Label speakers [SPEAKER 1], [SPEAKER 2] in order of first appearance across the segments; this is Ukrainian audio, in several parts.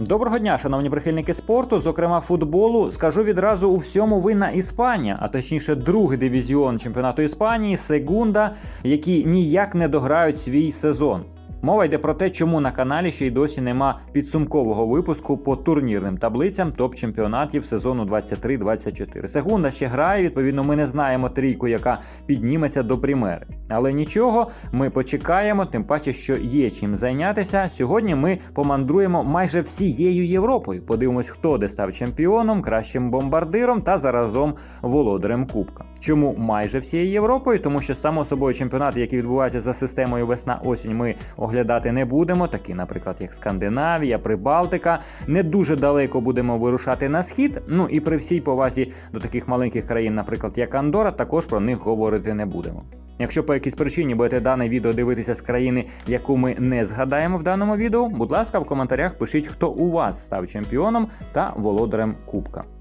[SPEAKER 1] Доброго дня, шановні прихильники спорту, зокрема футболу. Скажу відразу у всьому винна Іспанія, а точніше, другий дивізіон чемпіонату Іспанії Сегунда, які ніяк не дограють свій сезон. Мова йде про те, чому на каналі ще й досі нема підсумкового випуску по турнірним таблицям топ-чемпіонатів сезону 23-24. Сегунда ще грає, відповідно, ми не знаємо трійку, яка підніметься до примери. Але нічого, ми почекаємо, тим паче, що є чим зайнятися. Сьогодні ми помандруємо майже всією Європою. Подивимось, хто де став чемпіоном, кращим бомбардиром та заразом володарем Кубка. Чому майже всією Європою? Тому що само собою чемпіонати, які відбуваються за системою весна-осінь, ми оглядати не будемо. Такі, наприклад, як Скандинавія, Прибалтика. Не дуже далеко будемо вирушати на схід. Ну і при всій повазі до таких маленьких країн, наприклад, як Андора, також про них говорити не будемо. Якщо по якійсь причині будете дане відео дивитися з країни, яку ми не згадаємо в даному відео, будь ласка, в коментарях пишіть, хто у вас став чемпіоном та володарем Кубка.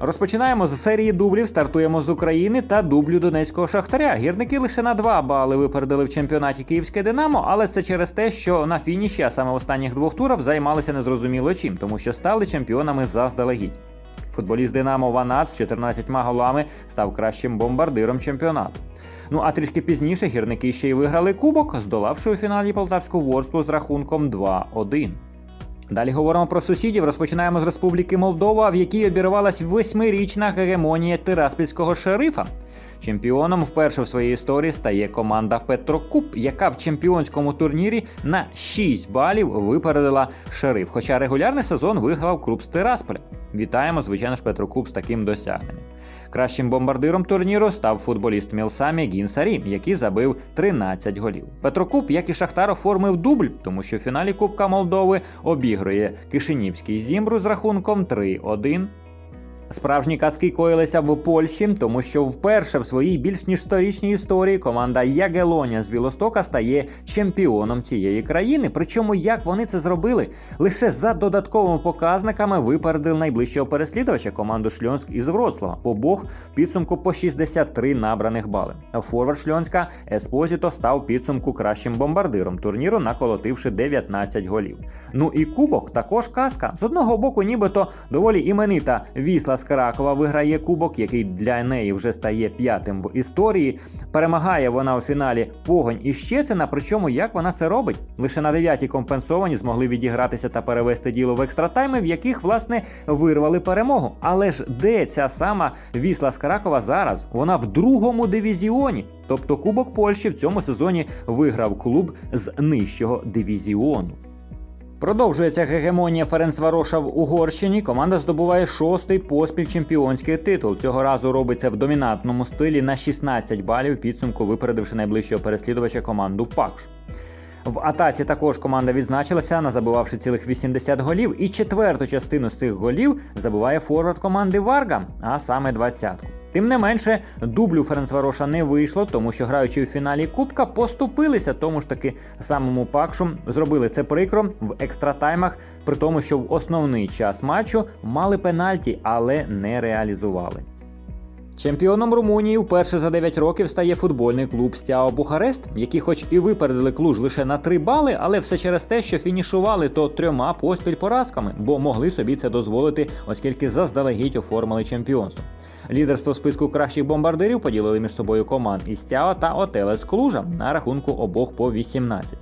[SPEAKER 1] Розпочинаємо з серії дублів. Стартуємо з України та дублю Донецького шахтаря. Гірники лише на 2 бали випередили в чемпіонаті Київське Динамо, але це через те, що на фініші, а саме останніх двох турах, займалися незрозуміло чим, тому що стали чемпіонами заздалегідь. Футболіст Динамо Ванац з 14 голами став кращим бомбардиром чемпіонату. Ну а трішки пізніше гірники ще й виграли кубок, здолавши у фіналі полтавську ворсклу з рахунком 2-1. Далі говоримо про сусідів. Розпочинаємо з Республіки Молдова, в якій обірвалась восьмирічна гегемонія тираспільського шерифа. Чемпіоном вперше в своїй історії стає команда Петрокуб, яка в чемпіонському турнірі на 6 балів випередила шериф. Хоча регулярний сезон виграв клуб з Тирасполя. Вітаємо, звичайно ж, Петрокуб з таким досягненням. Кращим бомбардиром турніру став футболіст Мілсамі Гінсарі, який забив 13 голів. Петрокуб, як і Шахтар, оформив дубль, тому що в фіналі Кубка Молдови обігрує Кишинівський зімбру з рахунком 3-1. Справжні казки коїлися в Польщі, тому що вперше в своїй більш ніж сторічній історії команда Ягелоня з Білостока стає чемпіоном цієї країни. Причому як вони це зробили? Лише за додатковими показниками випередили найближчого переслідувача команду Шльонськ із Вроцлава. В обох підсумку по 63 набраних бали. Форвард Шльонська Еспозіто став підсумку кращим бомбардиром турніру, наколотивши 19 голів. Ну і кубок також казка. З одного боку, нібито доволі іменита Вісла з Кракова виграє кубок, який для неї вже стає п'ятим в історії. Перемагає вона у фіналі Погонь і Щецина. Причому як вона це робить? Лише на дев'ятій компенсовані змогли відігратися та перевести діло в екстратайми, в яких власне вирвали перемогу. Але ж де ця сама Вісла з Кракова зараз? Вона в другому дивізіоні. Тобто Кубок Польщі в цьому сезоні виграв клуб з нижчого дивізіону. Продовжується гегемонія Ференцвароша в Угорщині. Команда здобуває шостий поспіль чемпіонський титул. Цього разу робиться в домінантному стилі на 16 балів підсумку, випередивши найближчого переслідувача команду Пакш. В атаці також команда відзначилася, назабивавши цілих 80 голів, і четверту частину з цих голів забиває форвард команди Варга, а саме 20-ку. Тим не менше, дублю Ференцвароша не вийшло, тому що граючи в фіналі Кубка, поступилися тому ж таки самому Пакшу. Зробили це прикро в екстратаймах, при тому, що в основний час матчу мали пенальті, але не реалізували. Чемпіоном Румунії вперше за 9 років стає футбольний клуб Стяо Бухарест, які, хоч і випередили клуж лише на 3 бали, але все через те, що фінішували то трьома поспіль поразками, бо могли собі це дозволити, оскільки заздалегідь оформили чемпіонство. Лідерство в списку кращих бомбардирів поділили між собою команд із Стяо та Отелес Клужа на рахунку обох по 18.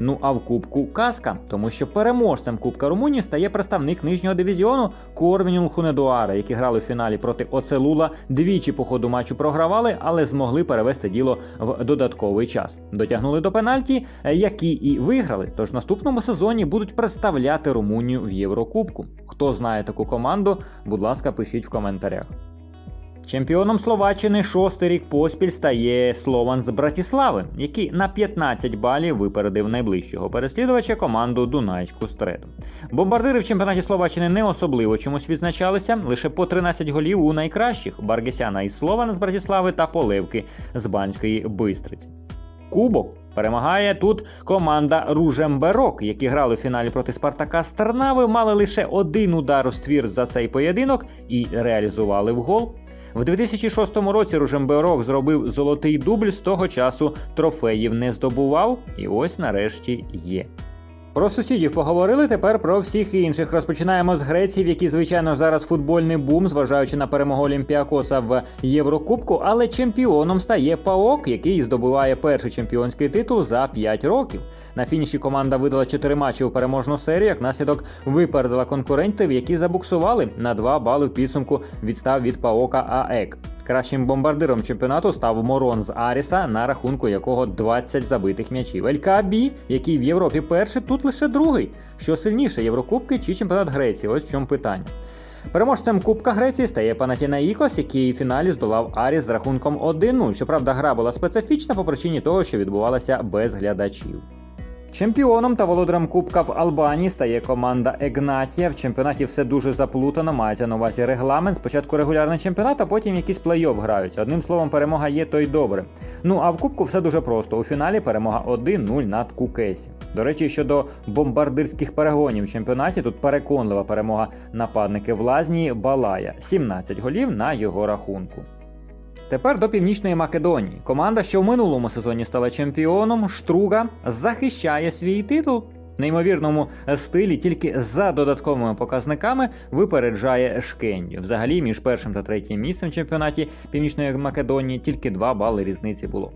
[SPEAKER 1] Ну а в Кубку казка, тому що переможцем Кубка Румунії стає представник нижнього дивізіону Корвінюл Хунедуара, які грали в фіналі проти Оцелула. Двічі по ходу матчу програвали, але змогли перевести діло в додатковий час. Дотягнули до пенальті, які і виграли. Тож в наступному сезоні будуть представляти Румунію в Єврокубку. Хто знає таку команду, будь ласка, пишіть в коментарях. Чемпіоном Словаччини шостий рік поспіль стає Слован з Братіслави, який на 15 балів випередив найближчого переслідувача команду Дунайську Стреду. Бомбардири в чемпіонаті Словаччини не особливо чомусь відзначалися, лише по 13 голів у найкращих Баргесяна із Слована з Братіслави та Поливки з Банської Бистриці. Кубок перемагає тут команда Ружемберок, які грали в фіналі проти Спартака з Тернави, мали лише один удар у ствір за цей поєдинок і реалізували в гол. В 2006 році Ружемберок зробив золотий дубль з того часу трофеїв не здобував, і ось нарешті є. Про сусідів поговорили тепер про всіх інших. Розпочинаємо з Греції, в якій, звичайно, зараз футбольний бум, зважаючи на перемогу Олімпіакоса в Єврокубку, але чемпіоном стає ПАОК, який здобуває перший чемпіонський титул за 5 років. На фініші команда видала 4 матчі у переможну серію, як наслідок випередила конкурентів, які забуксували на 2 бали в підсумку відстав від ПАОКа АЕК. Кращим бомбардиром чемпіонату став Морон з Аріса, на рахунку якого 20 забитих м'ячів. ЛКБ, який в Європі перший, тут лише другий. Що сильніше, Єврокубки чи чемпіонат Греції? Ось в чому питання. Переможцем Кубка Греції стає Панатінаїкос, який в фіналі здолав Аріс з рахунком 1-0. Щоправда, гра була специфічна по причині того, що відбувалася без глядачів. Чемпіоном та володарем Кубка в Албанії стає команда Егнатія. В чемпіонаті все дуже заплутано, мається на увазі регламент. Спочатку регулярний чемпіонат, а потім якийсь плей-офф граються. Одним словом, перемога є, то й добре. Ну а в Кубку все дуже просто. У фіналі перемога 1-0 над Кукесі. До речі, щодо бомбардирських перегонів в чемпіонаті, тут переконлива перемога нападники Влазнії Балая 17 голів на його рахунку. Тепер до Північної Македонії. Команда, що в минулому сезоні стала чемпіоном, Штруга захищає свій титул. В неймовірному стилі тільки за додатковими показниками випереджає Шкендію. Взагалі, між першим та третім місцем в чемпіонаті Північної Македонії тільки два бали різниці було.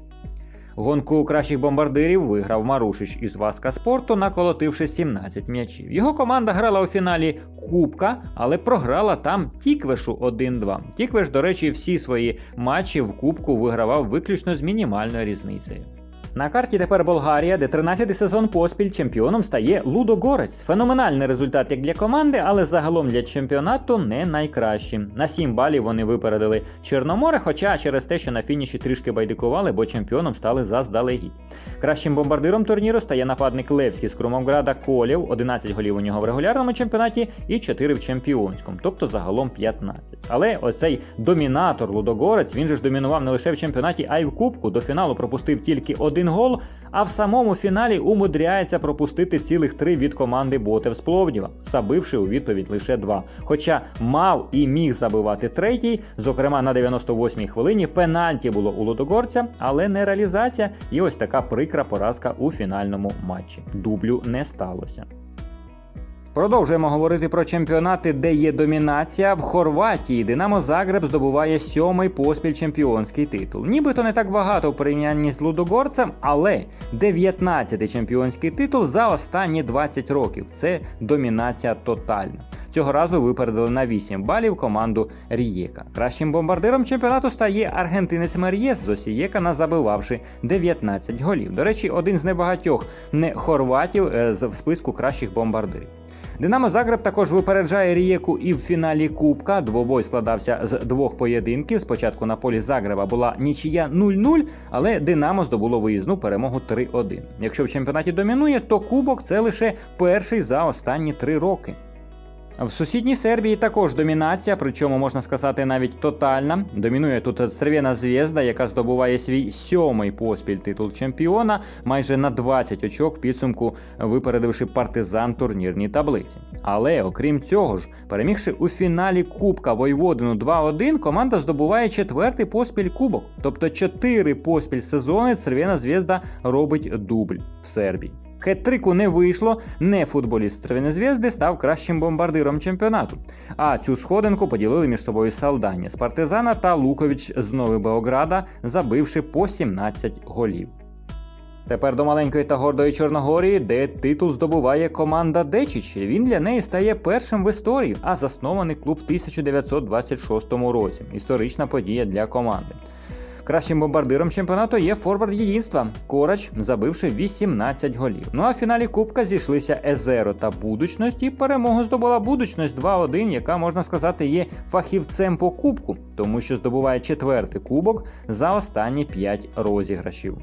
[SPEAKER 1] Гонку кращих бомбардирів виграв Марушич із Васка Спорту, наколотивши 17 м'ячів. Його команда грала у фіналі Кубка, але програла там Тіквешу 1-2. Тіквеш, до речі, всі свої матчі в Кубку вигравав виключно з мінімальною різницею. На карті тепер Болгарія, де 13-й сезон поспіль чемпіоном стає Лудогорець. Феноменальний результат як для команди, але загалом для чемпіонату не найкращим. На 7 балів вони випередили Чорноморе, хоча через те, що на фініші трішки байдикували, бо чемпіоном стали заздалегідь. Кращим бомбардиром турніру стає нападник Левський з Крумовграда Колєв, 11 голів у нього в регулярному чемпіонаті і 4 в чемпіонському, тобто загалом 15. Але оцей домінатор Лудогорець, він же ж домінував не лише в чемпіонаті, а й в Кубку. До фіналу пропустив тільки один гол, а в самому фіналі умудряється пропустити цілих три від команди Ботев з Пловдіва, забивши у відповідь лише два. Хоча мав і міг забивати третій, зокрема на 98-й хвилині пенальті було у Лодогорця, але не реалізація, і ось така прикра поразка у фінальному матчі. Дублю не сталося. Продовжуємо говорити про чемпіонати, де є домінація. В Хорватії Динамо Загреб здобуває сьомий поспіль чемпіонський титул. Нібито не так багато в порівнянні з Лудогорцем, але 19-й чемпіонський титул за останні 20 років. Це домінація тотальна. Цього разу випередили на 8 балів команду Рієка. Кращим бомбардиром чемпіонату стає аргентинець Мер'єс з Осієка, забивавши 19 голів. До речі, один з небагатьох не хорватів е, в списку кращих бомбардирів. Динамо Загреб також випереджає Рієку і в фіналі Кубка. Двобой складався з двох поєдинків. Спочатку на полі Загреба була нічия 0-0, але Динамо здобуло виїзну перемогу 3-1. Якщо в чемпіонаті домінує, то Кубок це лише перший за останні три роки. В сусідній Сербії також домінація, причому можна сказати навіть тотальна. Домінує тут Цервена Звєзда, яка здобуває свій сьомий поспіль титул чемпіона, майже на 20 очок в підсумку випередивши партизан турнірній таблиці. Але окрім цього ж, перемігши у фіналі Кубка Войводину 2-1, команда здобуває четвертий поспіль кубок, тобто чотири поспіль сезони Цервена Звєзда робить дубль в Сербії. Хет-трику не вийшло, не футболіст Звєзди став кращим бомбардиром чемпіонату. А цю сходинку поділили між собою Салдані з Партизана та Лукович з Нови Београда, забивши по 17 голів. Тепер до маленької та гордої Чорногорії, де титул здобуває команда Дечіч. Він для неї стає першим в історії, а заснований клуб в 1926 році. Історична подія для команди. Кращим бомбардиром чемпіонату є форвард єдинства Корач, забивши 18 голів. Ну а в фіналі Кубка зійшлися Езеро та Будучність, і перемогу здобула Будучність 2-1, яка можна сказати є фахівцем по кубку, тому що здобуває четвертий кубок за останні 5 розіграшів.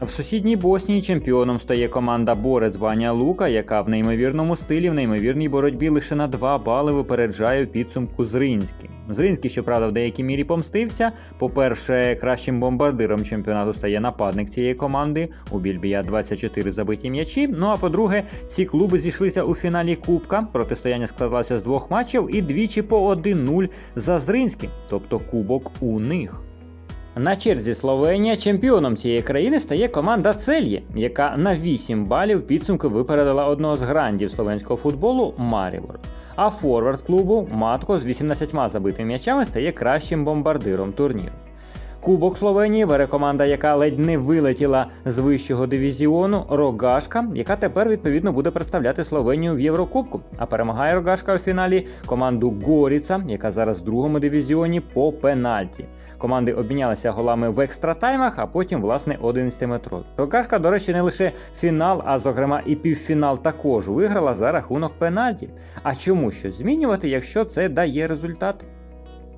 [SPEAKER 1] В сусідній Боснії чемпіоном стає команда Борець Баня Лука, яка в неймовірному стилі в неймовірній боротьбі лише на 2 бали випереджає в підсумку Зринський. Зринський, щоправда, в деякій мірі помстився. По-перше, кращим бомбардиром чемпіонату стає нападник цієї команди. У Більбія 24 забиті м'ячі. Ну а по-друге, ці клуби зійшлися у фіналі Кубка. Протистояння складалося з двох матчів і двічі по 1-0 за Зринським, тобто кубок у них. На черзі Словенія чемпіоном цієї країни стає команда Цельє, яка на 8 балів підсумку випередила одного з грандів словенського футболу Марібор. А форвард клубу Матко з 18 забитими м'ячами стає кращим бомбардиром турніру. Кубок Словенії бере команда, яка ледь не вилетіла з вищого дивізіону Рогашка, яка тепер відповідно буде представляти Словенію в Єврокубку. А перемагає Рогашка у фіналі команду Горіца, яка зараз в другому дивізіоні по пенальті. Команди обмінялися голами в екстратаймах, а потім, власне, 11-метрові. Рогашка, до речі, не лише фінал, а зокрема і півфінал також виграла за рахунок пенальті. А чому щось змінювати, якщо це дає результат?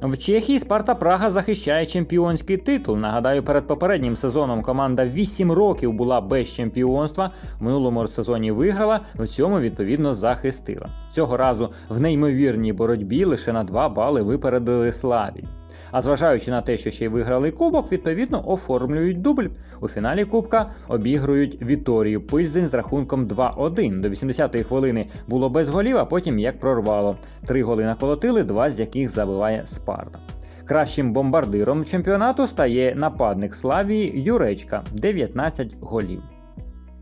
[SPEAKER 1] В Чехії Спарта Прага захищає чемпіонський титул. Нагадаю, перед попереднім сезоном команда 8 років була без чемпіонства. В минулому сезоні виграла, в цьому відповідно захистила. Цього разу в неймовірній боротьбі лише на 2 бали випередили Славі. А зважаючи на те, що ще й виграли кубок, відповідно оформлюють дубль. У фіналі Кубка обігрують Віторію Пильзень з рахунком 2-1. До 80-ї хвилини було без голів, а потім як прорвало. Три голи наколотили, два з яких забиває Спарта. Кращим бомбардиром чемпіонату стає нападник Славії Юречка 19 голів.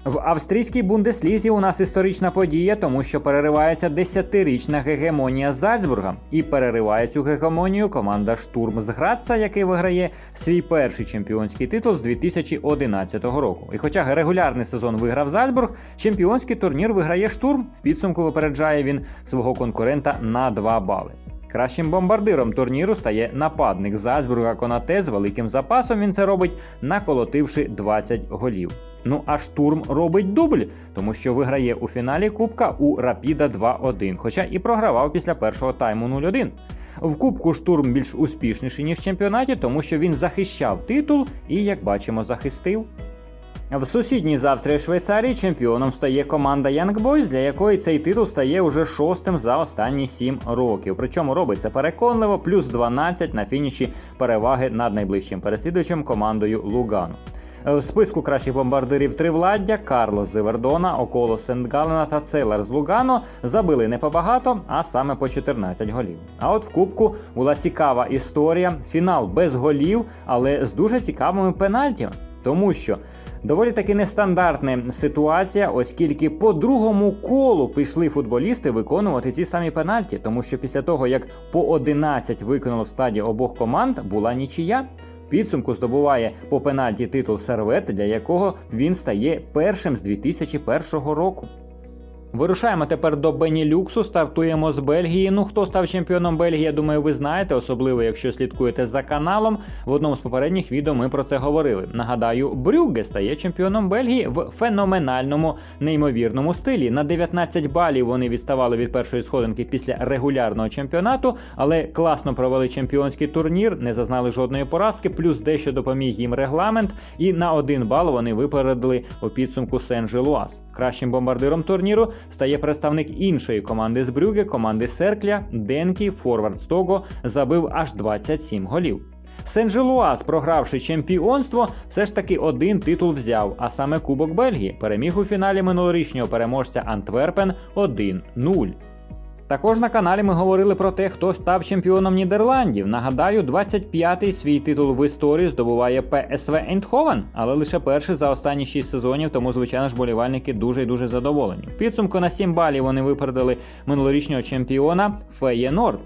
[SPEAKER 1] В австрійській бундеслізі у нас історична подія, тому що переривається десятирічна гегемонія Зальцбурга. І перериває цю гегемонію команда Штурм з Граца, який виграє свій перший чемпіонський титул з 2011 року. І хоча регулярний сезон виграв Зальцбург, чемпіонський турнір виграє штурм. В підсумку випереджає він свого конкурента на 2 бали. Кращим бомбардиром турніру стає нападник Зальцбурга Конате з великим запасом. Він це робить, наколотивши 20 голів. Ну а штурм робить дубль, тому що виграє у фіналі Кубка у Рапіда 2-1, хоча і програвав після першого тайму 0-1. В Кубку штурм більш успішніший, ніж в чемпіонаті, тому що він захищав титул і, як бачимо, захистив. В сусідній з Австрії Швейцарії чемпіоном стає команда Young Boys, для якої цей титул стає уже шостим за останні сім років. Причому робиться переконливо, плюс 12 на фініші переваги над найближчим переслідувачем командою Лугану. В списку кращих бомбардирів Тривладдя Карлос з Евердона, Около Сент-Галена та Целар з Лугано забили не побагато, а саме по 14 голів. А от в Кубку була цікава історія, фінал без голів, але з дуже цікавими пенальтями, тому що. Доволі таки нестандартна ситуація, оскільки по другому колу пішли футболісти виконувати ці самі пенальті, тому що після того, як по 11 виконало в складі обох команд, була нічия. Підсумку здобуває по пенальті титул сервет, для якого він стає першим з 2001 року. Вирушаємо тепер до Бенілюксу, стартуємо з Бельгії. Ну, хто став чемпіоном Бельгії, я думаю, ви знаєте, особливо якщо слідкуєте за каналом. В одному з попередніх відео ми про це говорили. Нагадаю, Брюгге стає чемпіоном Бельгії в феноменальному неймовірному стилі. На 19 балів вони відставали від першої сходинки після регулярного чемпіонату, але класно провели чемпіонський турнір, не зазнали жодної поразки, плюс дещо допоміг їм регламент. І на один бал вони випередили у підсумку Сен-Желуаз. Кращим бомбардиром турніру стає представник іншої команди з Брюге, команди Серкля, Денкі, Форвард Стого забив аж 27 голів. Сен-Желуаз, програвши чемпіонство, все ж таки один титул взяв, а саме Кубок Бельгії, переміг у фіналі минулорічнього переможця Антверпен 1-0. Також на каналі ми говорили про те, хто став чемпіоном Нідерландів. Нагадаю, 25-й свій титул в історії здобуває ПСВ Ейндховен, але лише перший за останні 6 сезонів, тому, звичайно ж, болівальники дуже і дуже задоволені. В підсумку на 7 балів вони випередили минулорічного чемпіона Феєнорд.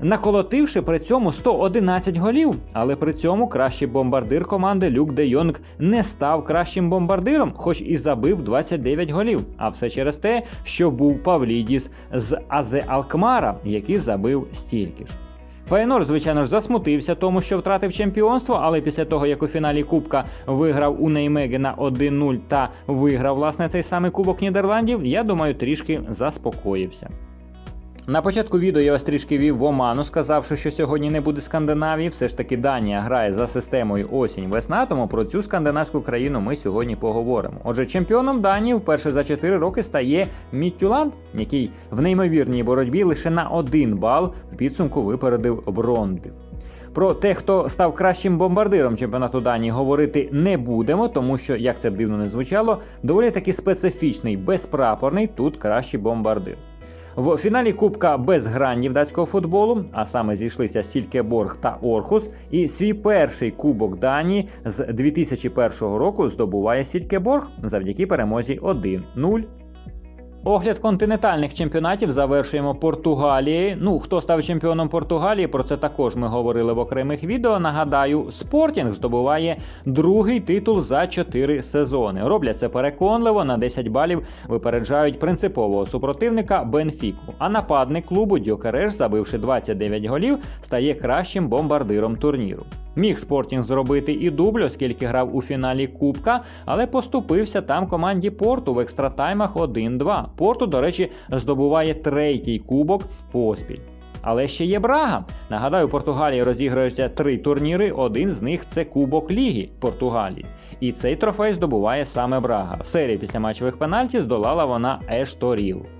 [SPEAKER 1] Наколотивши при цьому 111 голів, але при цьому кращий бомбардир команди Люк Де Йонг не став кращим бомбардиром, хоч і забив 29 голів. А все через те, що був Павлідіс з Азе Алкмара, який забив стільки ж. Фейнор, звичайно ж, засмутився тому, що втратив чемпіонство, але після того, як у фіналі Кубка виграв у Неймегена 1-0 та виграв власне цей самий Кубок Нідерландів, я думаю, трішки заспокоївся. На початку відео я вас трішки вів в оману, сказавши, що сьогодні не буде Скандинавії. Все ж таки Данія грає за системою осінь-весна, тому про цю скандинавську країну ми сьогодні поговоримо. Отже, чемпіоном Данії вперше за 4 роки стає Міттюланд, який в неймовірній боротьбі лише на один бал в підсумку випередив Брондбі. Про те, хто став кращим бомбардиром чемпіонату Данії, говорити не будемо, тому що, як це б дивно не звучало, доволі таки специфічний, безпрапорний тут кращий бомбардир. В фіналі Кубка без грандів датського футболу, а саме зійшлися Сількеборг та Орхус, і свій перший кубок Данії з 2001 року здобуває Сількеборг завдяки перемозі 1-0. Огляд континентальних чемпіонатів завершуємо Португалією. Ну, хто став чемпіоном Португалії, про це також ми говорили в окремих відео. Нагадаю, Спортінг здобуває другий титул за 4 сезони. Роблять це переконливо, на 10 балів випереджають принципового супротивника Бенфіку. А нападник клубу Дьокереш, забивши 29 голів, стає кращим бомбардиром турніру. Міг Спортінг зробити і дубль, оскільки грав у фіналі Кубка, але поступився там команді Порту в екстратаймах 1-2. Порту, до речі, здобуває третій кубок поспіль. Але ще є Брага. Нагадаю, у Португалії розіграються три турніри. Один з них це Кубок Ліги Португалії. І цей трофей здобуває саме Брага. Серія після матчових пенальті здолала вона Ешторіл.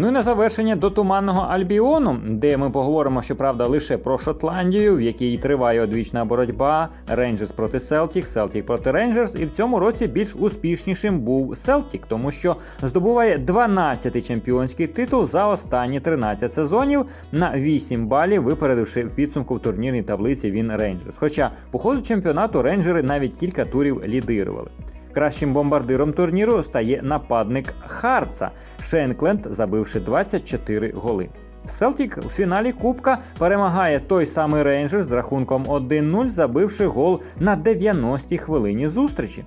[SPEAKER 1] Ну і на завершення до туманного Альбіону, де ми поговоримо, щоправда, лише про Шотландію, в якій триває одвічна боротьба Рейнджерс проти Селтік, Селтік проти Рейнджерс. І в цьому році більш успішнішим був Селтік, тому що здобуває 12-й чемпіонський титул за останні 13 сезонів на 8 балів, випередивши в підсумку в турнірній таблиці він Рейнджерс. Хоча по ходу чемпіонату рейнджери навіть кілька турів лідирували. Кращим бомбардиром турніру стає нападник Харца Шенкленд, забивши 24 голи. Селтік у фіналі Кубка перемагає той самий Рейнджер з рахунком 1-0, забивши гол на 90-й хвилині зустрічі.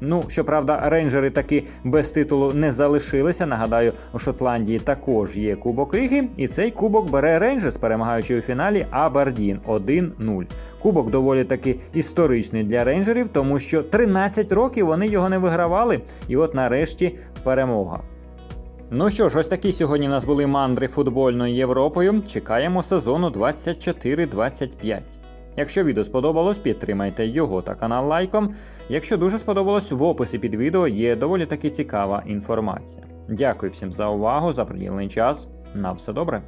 [SPEAKER 1] Ну, щоправда, рейнджери таки без титулу не залишилися. Нагадаю, у Шотландії також є Кубок Ліги, і цей кубок бере Рейнджерс, перемагаючи у фіналі Абердін 1-0. Кубок доволі таки історичний для рейнджерів, тому що 13 років вони його не вигравали, і от нарешті перемога. Ну що ж, ось такі сьогодні в нас були мандри футбольною Європою. Чекаємо сезону 24-25. Якщо відео сподобалось, підтримайте його та канал лайком. Якщо дуже сподобалось, в описі під відео є доволі таки цікава інформація. Дякую всім за увагу, за приділений час. На все добре.